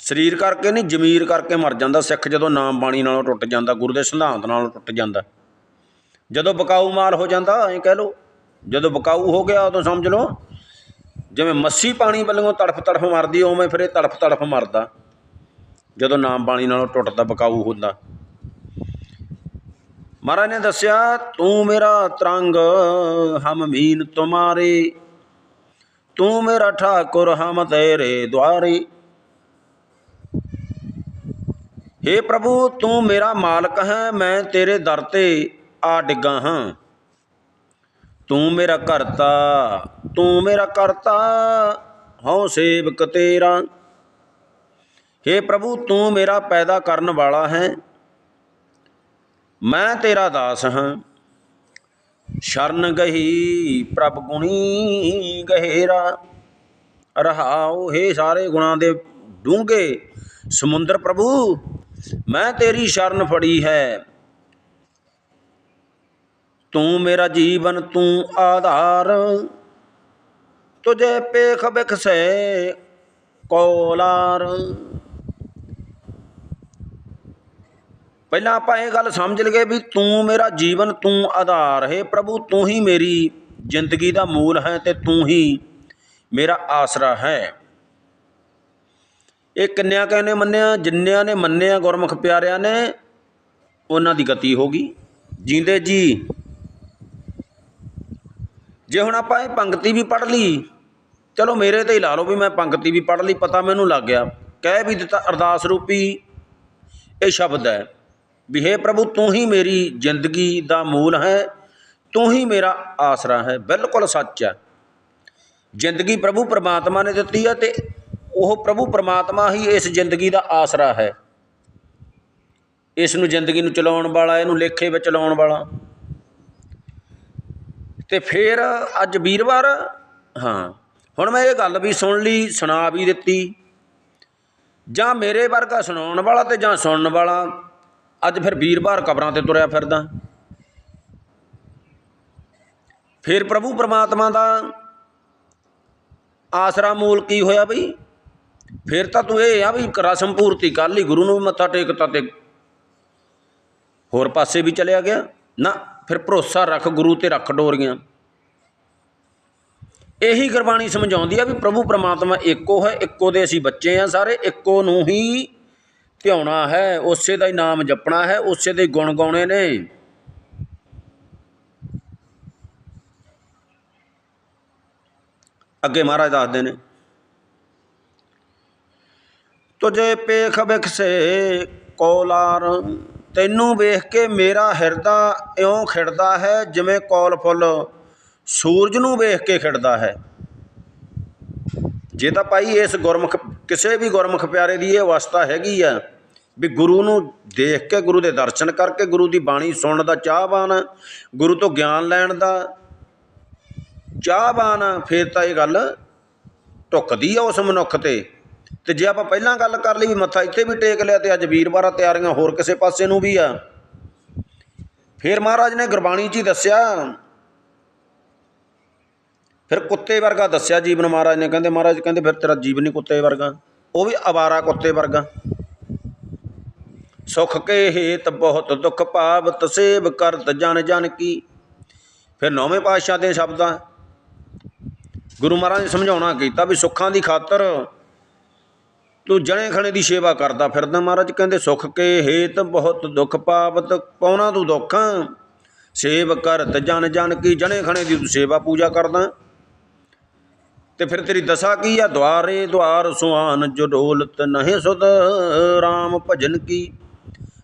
ਸਰੀਰ ਕਰਕੇ ਨਹੀਂ, ਜ਼ਮੀਰ ਕਰਕੇ ਮਰ ਜਾਂਦਾ ਸਿੱਖ, ਜਦੋਂ ਨਾਮ ਬਾਣੀ ਨਾਲੋਂ ਟੁੱਟ ਜਾਂਦਾ, ਗੁਰੂ ਦੇ ਸਿਧਾਂਤ ਨਾਲੋਂ ਟੁੱਟ ਜਾਂਦਾ। ਜਦੋਂ ਬਕਾਊ ਮਾਲ ਹੋ ਜਾਂਦਾ, ਐਂ ਕਹਿ ਲਓ ਜਦੋਂ ਬਕਾਊ ਹੋ ਗਿਆ ਉਦੋਂ ਸਮਝ ਲਓ, ਜਿਵੇਂ ਮੱਸੀ ਪਾਣੀ ਵੱਲੋਂ ਤੜਫ ਤੜਫ ਮਰਦੀ ਉਵੇਂ ਫਿਰ ਇਹ ਤੜਫ ਤੜਫ ਮਰਦਾ। ਜਦੋਂ ਨਾਮ ਬਾਣੀ ਨਾਲੋਂ ਟੁੱਟਦਾ ਬਕਾਊ ਹੁੰਦਾ। ਮਹਾਰਾਜ ਨੇ ਦੱਸਿਆ, ਤੂੰ ਮੇਰਾ ਤਰੰਗ, ਹਮ ਮੀਨ ਤੁਮਾਰੇ। ਤੂੰ ਮੇਰਾ ਠਾਕੁਰ, ਹਮ ਤੇਰੇ ਦੁਆਰੇ। हे ਪ੍ਰਭੂ, ਤੂੰ ਮੇਰਾ ਮਾਲਕ ਹੈ, ਮੈਂ ਤੇਰੇ ਦਰ ਤੇ ਆ ਡਿੱਗਾ ਹਾਂ। ਤੂੰ ਮੇਰਾ ਕਰਤਾ, ਤੂੰ ਮੇਰਾ ਕਰਤਾ, ਹਉ ਸੇਵਕ ਤੇਰਾ। हे ਪ੍ਰਭੂ, ਤੂੰ ਮੇਰਾ ਪੈਦਾ ਕਰਨ ਵਾਲਾ ਹੈ। ਮੈਂ ਤੇਰਾ ਦਾਸ ਹਾਂ। ਸ਼ਰਨ ਗਹੀ ਪ੍ਰਭ ਗੁਣੀ ਗਹਿਰਾ। ਰਹਾਉ हे ਸਾਰੇ ਗੁਣਾਂ ਦੇ ਡੂੰਘੇ। ਸਮੁੰਦਰ ਪ੍ਰਭੂ, ਮੈਂ ਤੇਰੀ ਸ਼ਰਨ ਫੜੀ ਹੈ। ਤੂੰ ਮੇਰਾ ਜੀਵਨ ਤੂੰ ਆਧਾਰ। ਤੁਝੇ ਪੇਖ ਬਿਖਸੇ ਕੋਲਾਰ। ਪਹਿਲਾਂ ਆਪਾਂ ਇਹ ਗੱਲ ਸਮਝ ਲਈਏ ਵੀ ਤੂੰ ਮੇਰਾ ਜੀਵਨ ਤੂੰ ਆਧਾਰ। ਹੈ ਪ੍ਰਭੂ, ਤੂੰ ਹੀ ਮੇਰੀ ਜ਼ਿੰਦਗੀ ਦਾ ਮੂਲ ਹੈ ਤੇ ਤੂੰ ਹੀ ਮੇਰਾ ਆਸਰਾ ਹੈ। ਇਹ ਕਿੰਨਿਆਂ ਕਾ ਮੰਨਿਆ, ਜਿੰਨਿਆਂ ਨੇ ਮੰਨਿਆ ਗੁਰਮੁਖ ਪਿਆਰਿਆਂ ਨੇ, ਉਹਨਾਂ ਦੀ ਗਤੀ ਹੋ ਗਈ। ਜਿੰਦੇ ਜੀ ਜੇ ਹੁਣ ਆਪਾਂ ਇਹ ਪੰਗਤੀ ਵੀ ਪੜ੍ਹ ਲਈ, ਚਲੋ ਮੇਰੇ ਤੇ ਹੀ ਲਾ ਲਓ ਵੀ ਮੈਂ ਪੰਗਤੀ ਵੀ ਪੜ੍ਹ ਲਈ, ਪਤਾ ਮੈਨੂੰ ਲੱਗ ਗਿਆ। ਕਹਿ ਵੀ ਦਿੱਤਾ ਅਰਦਾਸ ਰੂਪੀ, ਇਹ ਸ਼ਬਦ ਹੈ ਵੀ हे ਪ੍ਰਭੂ, ਤੂੰ ਹੀ ਮੇਰੀ ਜ਼ਿੰਦਗੀ ਦਾ ਮੂਲ ਹੈ, ਤੂੰ ਹੀ ਮੇਰਾ ਆਸਰਾ ਹੈ, ਬਿਲਕੁਲ ਸੱਚ ਹੈ। ਜ਼ਿੰਦਗੀ ਪ੍ਰਭੂ ਪਰਮਾਤਮਾ ਨੇ ਦਿੱਤੀ ਹੈ ਤੇ ਉਹ ਪ੍ਰਭੂ ਪਰਮਾਤਮਾ ਹੀ ਇਸ ਜ਼ਿੰਦਗੀ ਦਾ ਆਸਰਾ ਹੈ। ਇਸ ਨੂੰ ਜ਼ਿੰਦਗੀ ਨੂੰ ਚਲਾਉਣ ਵਾਲਾ, ਇਹਨੂੰ ਲੇਖੇ ਵਿੱਚ ਲਾਉਣ ਵਾਲਾ। ਤੇ ਫਿਰ ਅੱਜ ਵੀਰਵਾਰ ਹਾਂ, ਹੁਣ ਮੈਂ ਇਹ ਗੱਲ ਵੀ ਸੁਣ ਲਈ, ਸੁਣਾ ਵੀ ਦਿੱਤੀ। ਜਾਂ ਮੇਰੇ ਵਰਗਾ ਸੁਣਾਉਣ ਵਾਲਾ ਅਤੇ ਜਾਂ ਸੁਣਨ ਵਾਲਾ, ਅੱਜ ਫਿਰ ਵੀਰਵਾਰ ਕਬਰਾਂ ਤੇ ਤੁਰਿਆ ਫਿਰਦਾ। ਫਿਰ ਪ੍ਰਭੂ ਪਰਮਾਤਮਾ ਦਾ ਆਸਰਾ ਮੂਲ ਕੀ ਹੋਇਆ ਬਈ? ਫਿਰ ਤਾਂ ਤੂੰ ਇਹ ਆ ਵੀ ਰਸਮ ਪੂਰਤੀ ਕਰ ਲਈ, ਗੁਰੂ ਨੂੰ ਵੀ ਮੱਥਾ ਟੇਕਤਾ ਤੇ ਹੋਰ ਪਾਸੇ ਵੀ ਚਲਿਆ ਗਿਆ। ਨਾ ਫਿਰ ਭਰੋਸਾ ਰੱਖ ਗੁਰੂ ਤੇ ਰੱਖ ਡੋਰੀਆਂ। ਇਹੀ ਗੁਰਬਾਣੀ ਸਮਝਾਉਂਦੀ ਆ ਵੀ ਪ੍ਰਭੂ ਪਰਮਾਤਮਾ ਇੱਕੋ ਹੈ, ਇੱਕੋ ਦੇ ਅਸੀਂ ਬੱਚੇ ਆ ਸਾਰੇ, ਇੱਕੋ ਨੂੰ ਹੀ ਧਿਆਉਣਾ ਹੈ, ਉਸੇ ਦਾ ਹੀ ਨਾਮ ਜਪਣਾ ਹੈ, ਉਸੇ ਦੇ ਗੁਣ ਗਾਉਣੇ ਨੇ। ਅੱਗੇ ਮਹਾਰਾਜ ਦੱਸਦੇ ਨੇ, ਤੁਝੇ ਪੇਖ ਬਿਖਸੇ ਕੋਲਾਰ ਤੈਨੂੰ ਵੇਖ ਕੇ ਮੇਰਾ ਹਿਰਦਾ ਇਉਂ ਖਿੜਦਾ ਹੈ ਜਿਵੇਂ ਕੌਲ ਫੁੱਲ। ਸੂਰਜ ਨੂੰ ਵੇਖ ਕੇ ਖਿੜਦਾ ਹੈ। ਜੇ ਤਾਂ ਭਾਈ ਇਸ ਗੁਰਮੁਖ, ਕਿਸੇ ਵੀ ਗੁਰਮੁਖ ਪਿਆਰੇ ਦੀ ਇਹ ਅਵਸਥਾ ਹੈਗੀ ਆ ਵੀ ਗੁਰੂ ਨੂੰ ਦੇਖ ਕੇ, ਗੁਰੂ ਦੇ ਦਰਸ਼ਨ ਕਰਕੇ, ਗੁਰੂ ਦੀ ਬਾਣੀ ਸੁਣਨ ਦਾ ਚਾਹਵਾਨ, ਗੁਰੂ ਤੋਂ ਗਿਆਨ ਲੈਣ ਦਾ ਚਾਹਵਾਨ, ਫਿਰ ਤਾਂ ਇਹ ਗੱਲ ਢੁੱਕਦੀ ਆ ਉਸ ਮਨੁੱਖ ਤੇ। ਤੇ ਜੇ ਆਪਾਂ ਪਹਿਲਾਂ ਗੱਲ ਕਰ ਲਈ ਵੀ ਮੱਥਾ ਇੱਥੇ ਵੀ ਟੇਕ ਲਿਆ ਤੇ ਅੱਜ ਵੀਰਵਾਰ ਆ ਤਿਆਰੀਆਂ ਹੋਰ ਕਿਸੇ ਪਾਸੇ ਨੂੰ ਵੀ ਆ। ਫਿਰ ਮਹਾਰਾਜ ਨੇ ਗੁਰਬਾਣੀ 'ਚ ਹੀ ਦੱਸਿਆ। ਫਿਰ ਕੁੱਤੇ ਵਰਗਾ ਦੱਸਿਆ ਜੀਵਨ ਮਹਾਰਾਜ ਨੇ। ਕਹਿੰਦੇ ਮਹਾਰਾਜ, ਕਹਿੰਦੇ ਫਿਰ ਤੇਰਾ ਜੀਵਨ ਹੀ ਕੁੱਤੇ ਵਰਗਾ। ਉਹ ਵੀ ਅਵਾਰਾ ਕੁੱਤੇ ਵਰਗਾ। ਸੁਖ ਕੇ ਹੇਤ ਬਹੁਤ ਦੁੱਖ ਪਾਵਤ ਤਸੇਬ ਕਰਤ ਜਨ ਜਨ ਕੀ। ਫਿਰ ਨੌਵੇਂ ਪਾਤਸ਼ਾਹ ਦੇ ਸ਼ਬਦਾਂ ਗੁਰੂ ਮਹਾਰਾਜ ਨੇ ਸਮਝਾਉਣਾ ਕੀਤਾ ਵੀ ਸੁੱਖਾਂ ਦੀ ਖਾਤਰ ਤੂੰ ਜਣੇ ਖਣੇ ਦੀ ਸੇਵਾ ਕਰਦਾ ਫਿਰਦਾ ਮਹਾਰਾਜ, ਕਹਿੰਦੇ ਸੁਖ ਕੇ ਹੇਤ ਬਹੁਤ ਦੁੱਖ ਪਾਵਤ, ਪਾਉਣਾ ਤੂੰ ਦੁੱਖਾਂ। ਸੇਵ ਕਰਤ ਜਨ ਜਨ ਕੀ, ਜਣੇ ਖਣੇ ਦੀ ਤੂੰ ਸੇਵਾ ਪੂਜਾ ਕਰਦਾ। ਤੇ ਫਿਰ ਤੇਰੀ ਦਸ਼ਾ ਕੀ ਆ? ਦੁਆਰੇ ਦੁਆਰ ਸੁਹਾਨ ਜੋ ਡੋਲਤ ਨਹੀਂ ਸੁਧ RAM ਭਜਨ ਕੀ।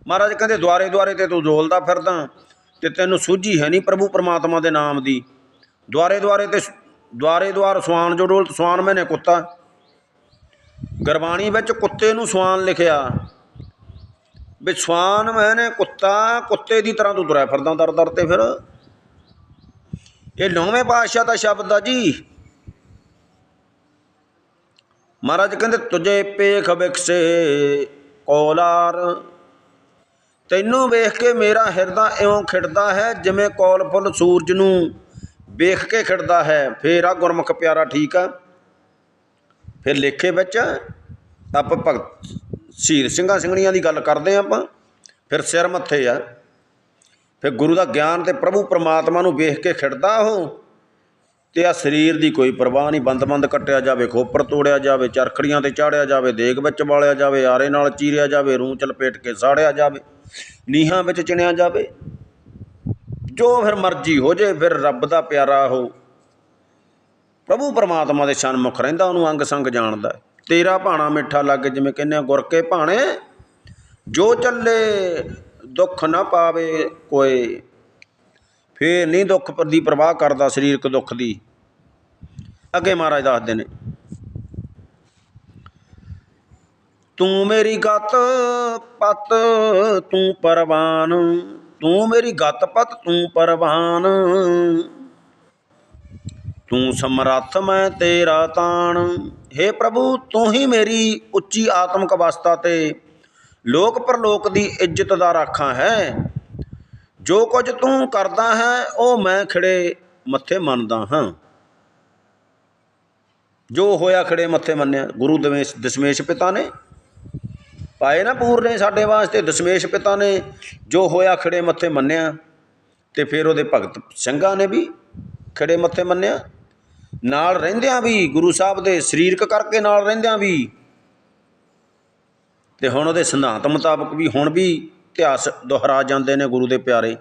ਮਹਾਰਾਜ ਕਹਿੰਦੇ ਦੁਆਰੇ ਦੁਆਰੇ ਤੇ ਤੂੰ ਡੋਲਦਾ ਫਿਰਦਾ, ਤੇ ਤੈਨੂੰ ਸੂਝੀ ਹੈ ਨਹੀਂ ਪ੍ਰਭੂ ਪਰਮਾਤਮਾ ਦੇ ਨਾਮ ਦੀ। ਦੁਆਰੇ ਦੁਆਰੇ ਤੇ ਦੁਆਰੇ ਦੁਆਰ ਸੁਹਾਨ ਜੋ ਡੋਲਤ ਸੁਹਾਨ ਮੈਨੇ ਕੁੱਤਾ। ਗੁਰਬਾਣੀ ਵਿੱਚ ਕੁੱਤੇ ਨੂੰ ਸਵਾਨ ਲਿਖਿਆ, ਵੀ ਸਵਾਨ ਮੈਨੇ ਕੁੱਤਾ, ਕੁੱਤੇ ਦੀ ਤਰ੍ਹਾਂ ਤੂੰ ਤੁਰਿਆ ਫਿਰਦਾ ਦਰ ਦਰ ਤੇ ਫਿਰ। ਇਹ ਨੌਵੇਂ ਪਾਤਸ਼ਾਹ ਦਾ ਸ਼ਬਦ ਆ ਜੀ। ਮਹਾਰਾਜ ਕਹਿੰਦੇ, ਤੁਝੇ ਪੇਖ ਵਿਖਸੇ ਕੋਲਾਰ। ਤੈਨੂੰ ਵੇਖ ਕੇ ਮੇਰਾ ਹਿਰਦਾ ਇਉਂ ਖਿੜਦਾ ਹੈ, ਜਿਵੇਂ ਕੋਲ ਫੁੱਲ ਸੂਰਜ ਨੂੰ ਵੇਖ ਕੇ ਖਿੜਦਾ ਹੈ। ਫੇਰ ਆ ਗੁਰਮੁਖ ਪਿਆਰਾ ਠੀਕ ਆ। ਫਿਰ ਲੇਖੇ ਵਿੱਚ ਆਪਾਂ ਭਗਤ ਸ਼ਹੀਦ ਸਿੰਘਾਂ ਸਿੰਘਣੀਆਂ ਦੀ ਗੱਲ ਕਰਦੇ ਹਾਂ ਆਪਾਂ, ਫਿਰ ਸਿਰ ਮੱਥੇ ਆ। ਫਿਰ ਗੁਰੂ ਦਾ ਗਿਆਨ ਤੇ ਪ੍ਰਭੂ ਪਰਮਾਤਮਾ ਨੂੰ ਵੇਖ ਕੇ ਖਿੜਦਾ ਉਹ, ਤੇ ਆ ਸਰੀਰ ਦੀ ਕੋਈ ਪਰਵਾਹ ਨਹੀਂ, ਬੰਦ-ਬੰਦ ਕੱਟਿਆ ਜਾਵੇ, ਖੋਪਰ ਤੋੜਿਆ ਜਾਵੇ, ਚਰਖੜੀਆਂ ਤੇ ਚਾੜਿਆ ਜਾਵੇ, ਦੇਗ ਵਿੱਚ ਵਾਲਿਆ ਜਾਵੇ, ਆਰੇ ਨਾਲ ਚੀਰਿਆ ਜਾਵੇ, ਰੂੰ ਚ ਲਪੇਟ ਕੇ ਸਾੜਿਆ ਜਾਵੇ, ਨੀਹਾਂ ਵਿੱਚ ਚਿਣਿਆ ਜਾਵੇ। ਜੋ ਫਿਰ ਮਰਜ਼ੀ ਹੋ ਜੇ ਫਿਰ ਰੱਬ ਦਾ ਪਿਆਰਾ ਹੋ ਪ੍ਰਭੂ ਪਰਮਾਤਮਾ ਦੇ ਸਨਮੁਖ ਰਹਿੰਦਾ, ਉਹਨੂੰ ਅੰਗ ਸੰਗ ਜਾਣਦਾ ਤੇਰਾ ਭਾਣਾ ਮਿੱਠਾ ਲੱਗ ਜਿਵੇਂ ਕਹਿੰਦੇ ਆ ਗੁਰ ਕੇ ਭਾਣੇ, ਜੋ ਚੱਲੇ ਦੁੱਖ ਨਾ ਪਾਵੇ ਕੋਈ ਫੇਰ ਨਹੀਂ ਦੁੱਖ ਦੀ ਪ੍ਰਵਾਹ ਕਰਦਾ ਸਰੀਰਕ ਦੁੱਖ ਦੀ। ਅੱਗੇ ਮਹਾਰਾਜ ਦੱਸਦੇ ਨੇ, ਤੂੰ ਮੇਰੀ ਗਤ ਪਤ, ਤੂੰ ਪਰਵਾਨ। ਤੂੰ ਮੇਰੀ ਗਤ ਪਤ, ਤੂੰ ਪਰਵਾਨ। ਤੂੰ ਸਮਰੱਥ ਮੈਂ ਤੇਰਾ ਤਾਣ। हे ਪ੍ਰਭੂ, ਤੂੰ ਹੀ ਮੇਰੀ ਉੱਚੀ ਆਤਮਿਕ ਅਵਸਥਾ ਤੇ ਲੋਕ ਪਰਲੋਕ ਦੀ ਇੱਜ਼ਤ ਦਾ ਰਾਖਾ ਹੈ। ਜੋ ਕੁਝ ਤੂੰ ਕਰਦਾ ਹੈ, ਉਹ ਮੈਂ ਖੜੇ ਮੱਥੇ ਮੰਨਦਾ ਹਾਂ। ਜੋ ਹੋਇਆ ਖੜੇ ਮੱਥੇ ਮੰਨਿਆ। ਗੁਰੂ ਦਮੇਸ਼, ਦਸ਼ਮੇਸ਼ ਪਿਤਾ ਨੇ। ਪਾਏ ਨਾ ਪੂਰ ਨੇ ਸਾਡੇ ਵਾਸਤੇ ਦਸ਼ਮੇਸ਼ ਪਿਤਾ ਨੇ। ਜੋ ਹੋਇਆ ਖੜੇ ਮੱਥੇ ਮੰਨਿਆ, ਤੇ ਫਿਰ ਉਹਦੇ ਭਗਤ ਸਿੰਘਾਂ ਨੇ ਵੀ ਖੜੇ ਮੱਥੇ ਮੰਨਿਆ। ਨਾਲ ਰਹਿੰਦਿਆਂ ਵੀ, ਗੁਰੂ ਸਾਹਿਬ ਦੇ ਸਰੀਰਕ ਕਰਕੇ ਨਾਲ ਰਹਿੰਦਿਆਂ ਵੀ। ਤੇ ਹੁਣ ਉਹਦੇ ਸਿਧਾਂਤ ਮੁਤਾਬਕ ਵੀ ਹੁਣ ਵੀ ਇਤਿਹਾਸ ਦੁਹਰਾ ਜਾਂਦੇ ਨੇ ਗੁਰੂ ਦੇ ਪਿਆਰੇ।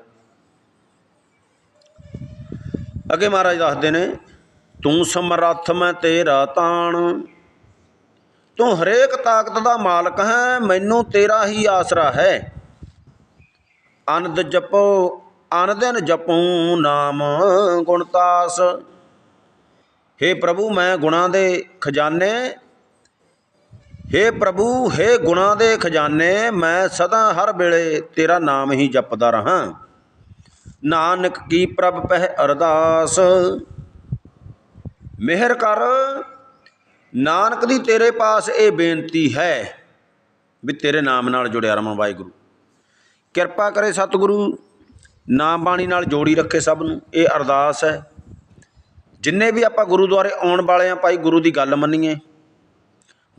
ਅੱਗੇ ਮਹਾਰਾਜ ਦੱਸਦੇ ਨੇ, ਤੂੰ ਸਮਰੱਥ ਮੈਂ ਤੇਰਾ ਤਾਣ। ਤੂੰ ਹਰੇਕ ਤਾਕਤ ਦਾ ਮਾਲਕ ਹੈ, ਮੈਨੂੰ ਤੇਰਾ ਹੀ ਆਸਰਾ ਹੈ। ਅਨੰਦ ਜਪੋ ਅਨਦਿਨ ਜਪੂ ਨਾਮ ਗੁਣਤਾਸ हे ਪ੍ਰਭੂ ਮੈਂ ਗੁਣਾਂ ਦੇ ਖਜ਼ਾਨੇ हे ਪ੍ਰਭੂ हे ਗੁਣਾਂ ਦੇ ਖਜ਼ਾਨੇ ਮੈਂ ਸਦਾ ਹਰ ਵੇਲੇ ਤੇਰਾ ਨਾਮ ਹੀ ਜਪਦਾ ਰਹਾ ਨਾਨਕ ਕੀ ਪ੍ਰਭ ਪਹਿ ਅਰਦਾਸ ਮਿਹਰ ਕਰ ਨਾਨਕ ਦੀ ਤੇਰੇ ਪਾਸ ਇਹ ਬੇਨਤੀ ਹੈ ਵੀ ਤੇਰੇ ਨਾਮ ਨਾਲ ਜੁੜਿਆ ਰਵਾਂ ਵਾਹਿਗੁਰੂ ਕਿਰਪਾ ਕਰੇ ਸਤਿਗੁਰੂ ਨਾਮ ਬਾਣੀ ਨਾਲ ਜੋੜੀ ਰੱਖੇ ਸਭ ਨੂੰ ਇਹ ਅਰਦਾਸ ਹੈ ਜਿੰਨੇ ਵੀ ਆਪਾਂ ਗੁਰੂਦੁਆਰੇ ਆਉਣ ਵਾਲੇ ਆ ਭਾਈ ਗੁਰੂ ਦੀ ਗੱਲ ਮੰਨੀਏ,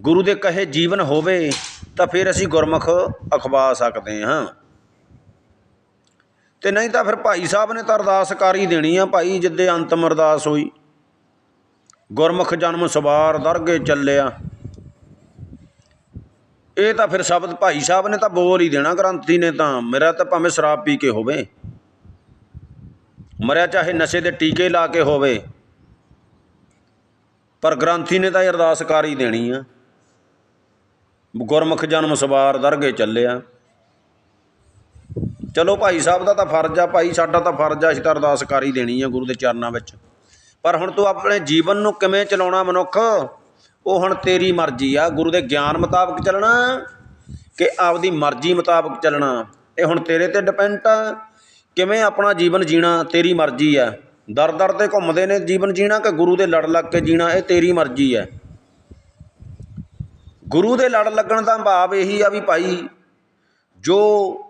ਗੁਰੂ ਦੇ ਕਹੇ ਜੀਵਨ ਹੋਵੇ, ਤਾਂ ਫਿਰ ਅਸੀਂ ਗੁਰਮੁਖ ਅਖਵਾ ਸਕਦੇ ਹਾਂ। ਤੇ ਨਹੀਂ ਤਾਂ ਫਿਰ ਭਾਈ ਸਾਹਿਬ ਨੇ ਤਾਂ ਅਰਦਾਸ ਕਰ ਹੀ ਦੇਣੀ ਆ ਭਾਈ, ਜਿੱਦੇ ਅੰਤਮ ਅਰਦਾਸ ਹੋਈ। ਗੁਰਮੁਖ ਜਨਮ ਸਵਾਰ ਦਰਗੇ ਚੱਲਿਆ। ਇਹ ਤਾਂ ਫਿਰ ਸ਼ਬਦ ਭਾਈ ਸਾਹਿਬ ਨੇ ਤਾਂ ਬੋਲ ਹੀ ਦੇਣਾ, ਗ੍ਰੰਥੀ ਨੇ ਤਾਂ। ਮੇਰਾ ਤਾਂ ਭਾਵੇਂ ਸ਼ਰਾਬ ਪੀ ਕੇ ਹੋਵੇ, ਮਰਿਆ ਚਾਹੇ ਨਸ਼ੇ ਦੇ ਟੀਕੇ ਲਾ ਕੇ ਹੋਵੇ ਪਰ ਗ੍ਰੰਥੀ ਨੇ ਤਾਂ ਇਹ ਅਰਦਾਸ ਕਰ ਹੀ ਦੇਣੀ ਆ। ਗੁਰਮੁਖ ਜਨਮ ਸਵਾਰ ਦਰਗੇ ਚੱਲਿਆ। ਚਲੋ ਭਾਈ ਸਾਹਿਬ ਦਾ ਤਾਂ ਫਰਜ਼ ਆ, ਭਾਈ ਸਾਡਾ ਤਾਂ ਫਰਜ਼ ਆ, ਅਸੀਂ ਤਾਂ ਅਰਦਾਸ ਕਰ ਹੀ ਦੇਣੀ ਆ ਗੁਰੂ ਦੇ ਚਰਨਾਂ ਵਿੱਚ। ਪਰ ਹੁਣ ਤੂੰ ਆਪਣੇ ਜੀਵਨ ਨੂੰ ਕਿਵੇਂ ਚਲਾਉਣਾ ਮਨੁੱਖ? ਉਹ ਹੁਣ ਤੇਰੀ ਮਰਜ਼ੀ ਆ, ਗੁਰੂ ਦੇ ਗਿਆਨ ਮੁਤਾਬਕ ਚੱਲਣਾ ਕਿ ਆਪਦੀ ਮਰਜ਼ੀ ਮੁਤਾਬਕ ਚੱਲਣਾ। ਇਹ ਹੁਣ ਤੇਰੇ ਤੇ ਡਿਪੈਂਡ ਆ, ਕਿਵੇਂ ਆਪਣਾ ਜੀਵਨ ਜੀਣਾ ਤੇਰੀ ਮਰਜ਼ੀ ਆ। ਦਰ ਦਰ ਤੇ ਘੁੰਮਦੇ ਨੇ, ਜੀਵਨ ਜੀਣਾ ਕਿ ਗੁਰੂ ਦੇ ਲੜ ਲੱਗ ਕੇ ਜੀਣਾ, ਇਹ ਤੇਰੀ ਮਰਜ਼ੀ ਹੈ। ਗੁਰੂ ਦੇ ਲੜ ਲੱਗਣ ਦਾ ਭਾਵ ਇਹੀ ਆ ਵੀ ਭਾਈ, ਜੋ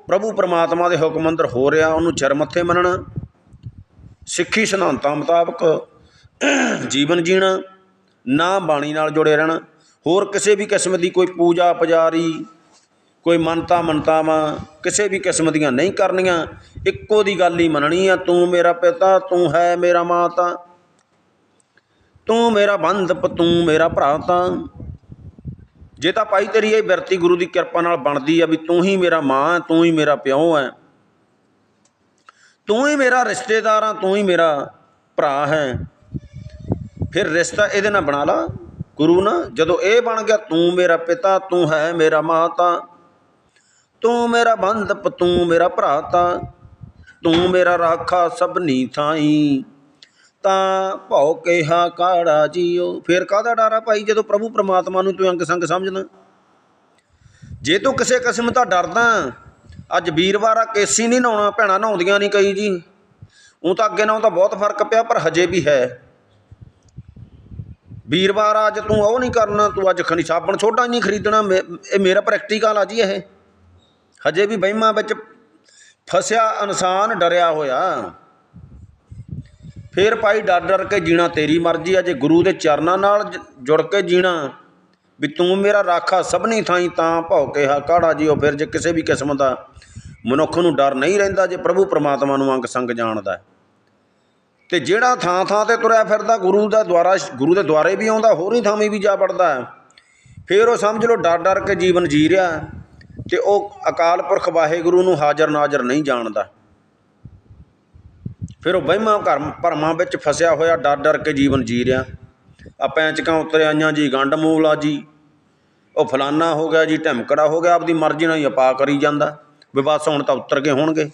ਪ੍ਰਭੂ ਪਰਮਾਤਮਾ ਦੇ ਹੁਕਮ ਅੰਦਰ ਹੋ ਰਿਹਾ, ਉਹਨੂੰ ਚਿਰ ਮੱਥੇ ਮੰਨਣਾ, ਸਿੱਖੀ ਸਿਧਾਂਤਾਂ ਮੁਤਾਬਕ ਜੀਵਨ ਜੀਣਾ, ਨਾ ਬਾਣੀ ਨਾਲ ਜੁੜੇ ਰਹਿਣਾ, ਹੋਰ ਕਿਸੇ ਵੀ ਕਿਸਮ ਦੀ ਕੋਈ ਪੂਜਾ ਪੁਜਾਰੀ ਕੋਈ ਮੰਨਤਾ ਮਨਤਾਵਾਂ ਕਿਸੇ ਵੀ ਕਿਸਮ ਦੀਆਂ ਨਹੀਂ ਕਰਨੀਆਂ। ਇੱਕੋ ਦੀ ਗੱਲ ਹੀ ਮੰਨਣੀ ਆ, ਤੂੰ ਮੇਰਾ ਪਿਤਾ, ਤੂੰ ਹੈ ਮੇਰਾ ਮਾਤਾ। ਤੂੰ ਮੇਰਾ ਬੰਧਪ, ਤੂੰ ਮੇਰਾ ਭਰਾ ਤਾਂ। ਜੇ ਤਾਂ ਭਾਈ ਤੇਰੀ ਇਹ ਬਿਰਤੀ ਗੁਰੂ ਦੀ ਕਿਰਪਾ ਨਾਲ ਬਣਦੀ ਆ ਵੀ ਤੂੰ ਹੀ ਮੇਰਾ ਮਾਂ ਹੈ ਤੂੰ ਹੀ ਮੇਰਾ ਪਿਓ ਹੈ ਤੂੰ ਹੀ ਮੇਰਾ ਰਿਸ਼ਤੇਦਾਰ ਆ, ਤੂੰ ਹੀ ਮੇਰਾ ਭਰਾ ਹੈ। ਫਿਰ ਰਿਸ਼ਤਾ ਇਹਦੇ ਨਾਲ ਬਣਾ ਲਾ। ਗੁਰੂ ਨਾ, ਜਦੋਂ ਇਹ ਬਣ ਗਿਆ, ਤੂੰ ਮੇਰਾ ਪਿਤਾ, ਤੂੰ ਹੈ ਮੇਰਾ ਮਾਤਾ। ਤੂੰ ਮੇਰਾ ਬੰਧਪ, ਤੂੰ ਮੇਰਾ ਭਰਾ ਤਾਂ, ਤੂੰ ਮੇਰਾ ਰਾਖਾ ਸਭਨੀ ਥਾਈ। ਤਾਂ ਭਉ ਕਿਹਾ ਕਾੜਾ ਜੀਓ। ਫਿਰ ਕਾਹਦਾ ਡਰ ਆ ਭਾਈ ਜਦੋਂ ਪ੍ਰਭੂ ਪ੍ਰਮਾਤਮਾ ਨੂੰ ਤੂੰ ਅੰਗ ਸੰਗ ਸਮਝਦਾ? ਜੇ ਤੂੰ ਕਿਸੇ ਕਿਸਮ ਦਾ ਡਰਦਾ, ਅੱਜ ਵੀਰਵਾਰ ਆ ਕੇਸੀ ਨਹੀਂ ਨਹਾਉਣਾ, ਭੈਣਾਂ ਨਹਾਉਂਦੀਆਂ ਨਹੀਂ ਕਈ ਜੀ। ਉਹ ਤਾਂ ਅੱਗੇ ਨਾਲੋਂ ਤਾਂ ਬਹੁਤ ਫ਼ਰਕ ਪਿਆ, ਪਰ ਹਜੇ ਵੀ ਹੈ। ਵੀਰਵਾਰ ਅੱਜ ਤੂੰ ਉਹ ਨਹੀਂ ਕਰਨਾ, ਤੂੰ ਅੱਜ ਖਣੀ ਸਾਬਣ ਛੋਟਾ ਨਹੀਂ ਖਰੀਦਣਾ, ਮੇ- ਇਹ ਮੇਰਾ ਪ੍ਰੈਕਟੀਕਲ ਆ ਜੀ ਇਹ। ਹਜੇ ਵੀ ਵਹਿਮਾਂ ਵਿੱਚ ਫਸਿਆ ਇਨਸਾਨ ਡਰਿਆ ਹੋਇਆ। ਫਿਰ ਭਾਈ ਡਰ ਡਰ ਕੇ ਜੀਣਾ, ਤੇਰੀ ਮਰਜ਼ੀ ਆ, ਜੇ ਗੁਰੂ ਦੇ ਚਰਨਾਂ ਨਾਲ ਜ- ਜੁੜ ਕੇ ਜੀਣਾ, ਵੀ ਤੂੰ ਮੇਰਾ ਰਾਖਾ ਸਭਨੀ ਥਾਈ ਤਾਂ ਭੌ ਭਉ ਕਿਹਾ ਕਾੜਾ ਜੀਓ, ਫਿਰ ਜੇ ਕਿਸੇ ਵੀ ਕਿਸਮ ਦਾ ਮਨੁੱਖ ਨੂੰ ਡਰ ਨਹੀਂ ਰਹਿੰਦਾ, ਜੇ ਪ੍ਰਭੂ ਪ੍ਰਮਾਤਮਾ ਨੂੰ ਅੰਗ ਸੰਗ ਜਾਣਦਾ ਹੈ। ਤੇ ਜਿਹੜਾ ਥਾਂ ਥਾਂ ਤੇ ਤੁਰਿਆ ਫਿਰਦਾ, ਗੁਰੂ ਦਾ ਦੁਆਰਾ ਗੁਰੂ ਦੇ ਦੁਆਰੇ ਵੀ ਆਉਂਦਾ, ਹੋਰ ਹੀ ਥਾਵੇਂ ਵੀ ਜਾ ਵੜਦਾ ਫਿਰ ਉਹ ਸਮਝ ਲਓ ਡਰ ਡਰ ਕੇ ਜੀਵਨ ਜੀ ਰਿਹਾ ਤੇ ਉਹ ਅਕਾਲ ਪੁਰਖ ਵਾਹਿਗੁਰੂ ਨੂੰ ਹਾਜ਼ਰ ਨਾਜ਼ਰ ਨਹੀਂ ਜਾਣਦਾ। ਫਿਰ ਉਹ ਵਹਿਮਾਂ ਘਰ ਭਰਮਾਂ ਵਿੱਚ ਫਸਿਆ ਹੋਇਆ, ਡਰ ਡਰ ਕੇ ਜੀਵਨ ਜੀ ਰਿਹਾ। ਆ ਪੈਂਚਕਾਂ ਉੱਤਰ ਆਈਆਂ ਜੀ ਗੰਡ ਮੂਲਾ ਜੀ। ਉਹ ਫਲਾਨਾ ਹੋ ਗਿਆ ਜੀ, ਢਿਮਕੜਾ ਹੋ ਗਿਆ, ਆਪਦੀ ਮਰਜ਼ੀ ਨਾਲ ਹੀ ਆਪਾ ਕਰੀ ਜਾਂਦਾ। ਵੀ ਬਸ ਹੁਣ ਤਾਂ ਉੱਤਰ ਗਏ ਹੋਣਗੇ।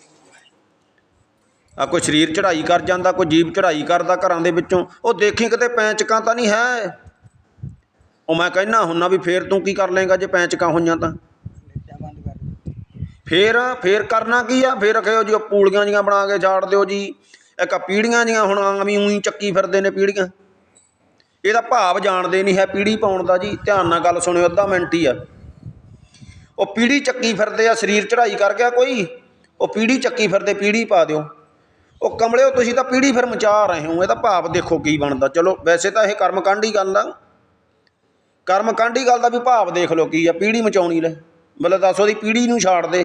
ਆ ਕੋਈ ਸਰੀਰ ਚੜ੍ਹਾਈ ਕਰ ਜਾਂਦਾ, ਕੋਈ ਜੀਵ ਚੜਾਈ ਕਰਦਾ ਘਰਾਂ ਦੇ ਵਿੱਚੋਂ। ਉਹ ਦੇਖੀ ਕਿਤੇ ਪੈਂਚਕਾਂ ਤਾਂ ਨਹੀਂ ਹੈ? ਉਹ ਮੈਂ ਕਹਿਣਾ ਹੁੰਨਾ ਵੀ ਫੇਰ ਤੂੰ ਕੀ ਕਰ ਲੇਗਾ ਜੇ ਪੈਂਚਕਾਂ ਹੋਈਆਂ ਤਾਂ? ਫੇਰ ਫੇਰ ਕਰਨਾ ਕੀ ਆ? ਫੇਰ ਰੱਖਿਓ ਜੀ, ਉਹ ਪੂਲੀਆਂ ਜੀਆਂ ਬਣਾ ਕੇ ਝਾੜ ਦਿਓ ਜੀ। ਇੱਕ ਆਹ ਪੀੜੀਆਂ ਜੀਆਂ ਹੁਣ ਆਵੇਂ ਉਹੀ ਚੱਕੀ ਫਿਰਦੇ ਨੇ ਪੀੜੀਆਂ। ਇਹਦਾ ਭਾਵ ਜਾਣਦੇ ਨਹੀਂ ਹੈ ਪੀੜੀ ਪਾਉਣ ਦਾ ਜੀ। ਧਿਆਨ ਨਾਲ ਗੱਲ ਸੁਣਿਓ, ਅੱਧਾ ਮਿੰਟ ਹੀ ਆ। ਉਹ ਪੀੜੀ ਚੱਕੀ ਫਿਰਦੇ ਆ, ਸਰੀਰ ਚੜਾਈ ਕਰ ਗਿਆ ਕੋਈ? ਉਹ ਪੀੜੀ ਚੱਕੀ ਫਿਰਦੇ, ਪੀੜੀ ਪਾ ਦਿਓ। ਉਹ ਕਮਲਿਓ, ਤੁਸੀਂ ਤਾਂ ਪੀੜੀ ਫਿਰ ਮਚਾ ਰਹੇ ਹੋ। ਇਹਦਾ ਭਾਵ ਦੇਖੋ ਕੀ ਬਣਦਾ। ਚਲੋ, ਵੈਸੇ ਤਾਂ ਇਹ ਕਰਮ ਕਾਂਢੀ ਗੱਲ ਆ। ਕਰਮ ਕਾਂਢੀ ਗੱਲ ਦਾ ਵੀ ਭਾਵ ਦੇਖ ਲਓ ਕੀ ਆ। ਪੀੜੀ ਮਚਾਉਣੀ ਲੈ। ਮਤਲਬ ਦੱਸੋ ਦੀ ਪੀੜੀ ਨੂੰ ਛਾੜ ਦੇ।